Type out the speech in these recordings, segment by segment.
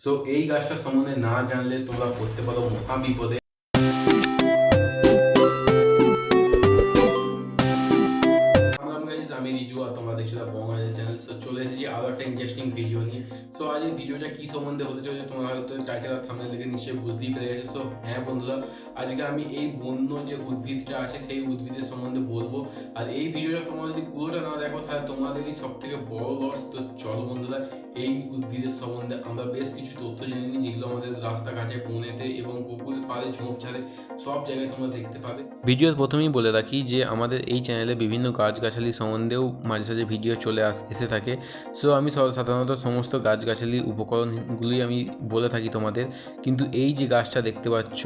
So এই গাছটা সম্বন্ধে না জানলে তোমরা করতে পারো মহা বিপদে ইন্টারেস্টিং ভিডিও নিয়ে। সো আজ এই ভিডিওটা কি সম্বন্ধে হতে চলেছে, তোমরা হয়তো টাইটেল আর থাম্বনেল দেখে নিশ্চয়ই বুঝতেই পেরে গেছো। সো হ্যাঁ বন্ধুরা, আজকে আমি এই বন্য যে উদ্ভিদটা আছে, সেই উদ্ভিদের সম্বন্ধে বলব। আর এই ভিডিওটা তোমরা যদি পুরোটা না দেখো, তাহলে তোমাদেরই সব থেকে বড় লস তো চলো বন্ধুরা, এই উদ্ভিদের সম্বন্ধে। আমরা বেশ কিছু তথ্য জেনে নিই, যেগুলো আমাদের রাস্তাঘাটে, বনেতে এবং পুকুর পাড়ে ঝোপঝাড়ে সব জায়গায় তোমরা দেখতে পাবে। ভিডিওর প্রথমেই বলে রাখি যে, আমাদের এই চ্যানেলে বিভিন্ন গাছগাছালি সম্বন্ধেও মাঝে সাঝে ভিডিও চলে আস, এসে থাকে। সো আমি সাধারণত সমস্ত গাছগাছালি উপকরণগুলি আমি বলে থাকি তোমাদের। কিন্তু এই যে গাছটা দেখতে পাচ্ছ,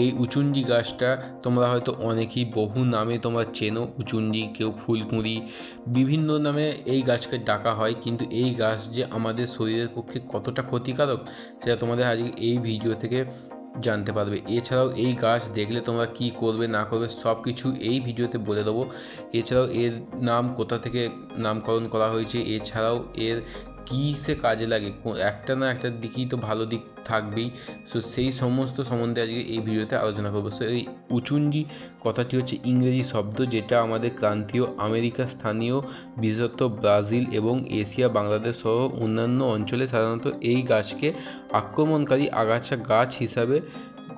এই উচুন্ডি গাছটা তোমরা হয়তো অনেকেই বহু নামে তোমরা চেনো উচুন্ডি কেউ ফুলকুঁড়ি, বিভিন্ন নামে এই গাছকে ডাকা হয়। কিন্তু এই গাছ যে আমাদের শরীরের পক্ষে কতটা ক্ষতিকারক, সেটা তোমাদের আজকে এই ভিডিও থেকে জানতে পারবে। এছাড়াও এই গাছ দেখলে তোমরা কি করবে, না করবে সব কিছু এই ভিডিওতে বলে দেবো। এছাড়াও এর নাম কোথা থেকে নামকরণ করা হয়েছে, এছাড়াও এর কী সে কাজে লাগে একটা না একটা দিকেই তো ভালো দিক থাকবেই। সো সেই সমস্ত সম্বন্ধে আজকে এই ভিডিওতে আলোচনা করব। সো এই উচুঞ্জি কথাটি হচ্ছে ইংরেজি শব্দ যেটা আমাদের ক্রান্তীয় আমেরিকা, স্থানীয়, বিশেষত ব্রাজিল এবং এশিয়া, বাংলাদেশ সহ অন্যান্য অঞ্চলে সাধারণত এই গাছকে আক্রমণকারী আগাছা গাছ হিসাবে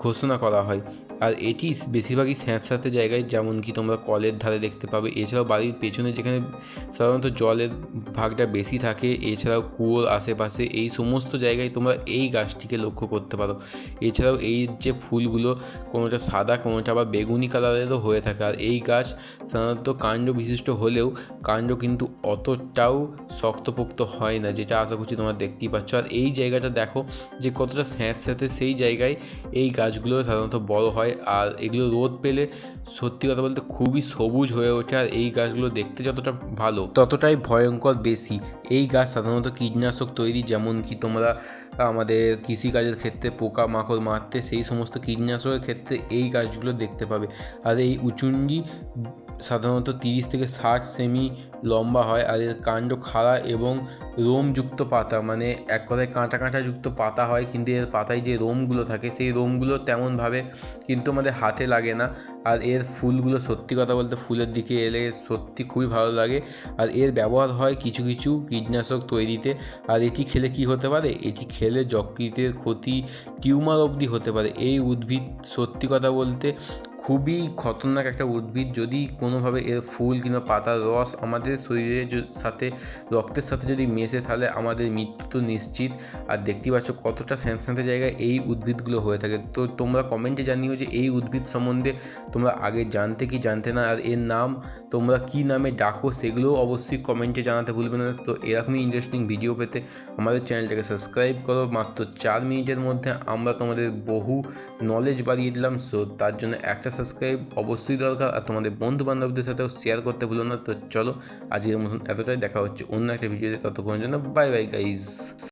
ঘোষণা করা হয়। আর এটি বেশিরভাগই স্যাঁতস্যাঁতে জায়গায়, যেমন কি তোমরা কলের ধারে দেখতে পাবে। এছাড়াও বাড়ির পেছনে যেখানে সাধারণত জলের ভাগটা বেশি থাকে, এছাড়াও কুয়োর আশেপাশে, এই সমস্ত জায়গায় তোমরা এই গাছটিকে লক্ষ্য করতে পারো। এছাড়াও এই যে ফুলগুলো, কোনোটা সাদা, কোনোটা আবার বেগুনি কালারেরও হয়ে থাকে। আর এই গাছ সাধারণত কাণ্ড বিশিষ্ট হলেও, কাণ্ড কিন্তু অতটাও শক্তপোক্ত হয় না, যেটা আশা করছি তোমরা দেখতেই পাচ্ছ। আর এই জায়গাটা দেখো যে কতটা স্যাঁতস্যাঁতে সেই জায়গায় এই গাছগুলো সাধারণত বড় হয়। আর এগুলো রোদ পেলে সত্যি কথা বলতে খুবই সবুজ হয়ে ওঠে আর এই গাছগুলো দেখতে যতটা ভালো ততটাই ভয়ঙ্কর বেশি। এই গাছ সাধারণত কীটনাশক তৈরি যেমন কি তোমরা আমাদের কৃষিকাজের ক্ষেত্রে পোকা মাকড় মারতে সেই সমস্ত কীটনাশকের ক্ষেত্রে এই গাছগুলো দেখতে পাবে। আর এই উচুন্ডি সাধারণত তিরিশ থেকে ষাট সেমি লম্বা হয় আর এর কাণ্ড খাড়া এবং রোমযুক্ত পাতা মানে এক কথায় কাঁটা কাঁটা যুক্ত পাতা হয়, কিন্তু এর পাতায় যে রোমগুলো থাকে সেই রোমগুলো তেমনভাবে কিন্তু আমাদের হাতে লাগে না। আর এর ফুলগুলো সত্যি কথা বলতে ফুলের দিকে এলে সত্যি খুবই ভালো লাগে। আর এর ব্যবহার হয় কিছু কিছু কীটনাশক তৈরিতে। আর এটি খেলে কি হতে পারে? এটি খেলে যকৃতের ক্ষতি, টিউমার অবধি হতে পারে। এই উদ্ভিদ সত্যি কথা বলতে খুবই খতরনাক একটা উদ্ভিদ যদি কোনোভাবে এর ফুল কিংবা পাতার রস আমাদের শরীরের সাথে, রক্তের সাথে যদি মেশে, তাহলে আমাদের মৃত্যু তো নিশ্চিত। আর দেখতে পাচ্ছ কতটা স্যাঁতস্যাঁতে জায়গায় এই উদ্ভিদগুলো হয়ে থাকে। তো তোমরা কমেন্টে জানিও যে এই উদ্ভিদ সম্বন্ধে তোমরা আগে জানতে কি জানতে না, আর এর নাম তোমরা কি নামে ডাকো সেগুলোও অবশ্যই কমেন্টে জানাতে ভুলবে না। তো এরকমই ইন্টারেস্টিং ভিডিও পেতে আমাদের চ্যানেলটাকে সাবস্ক্রাইব করো। মাত্র চার মিনিটের মধ্যে আমরা তোমাদের বহু নলেজ বাড়িয়ে দিলাম। সো তার জন্য একটা সাবস্ক্রাইব অবশ্যই দরকার আর তোমাদের বন্ধু বান্ধবদের সাথেও শেয়ার করতে ভুলো না। তো চলো, আজকের মতন এতটাই। দেখা হচ্ছে অন্য একটা ভিডিওতে। ততক্ষণের জন্য বাই বাই গাইজ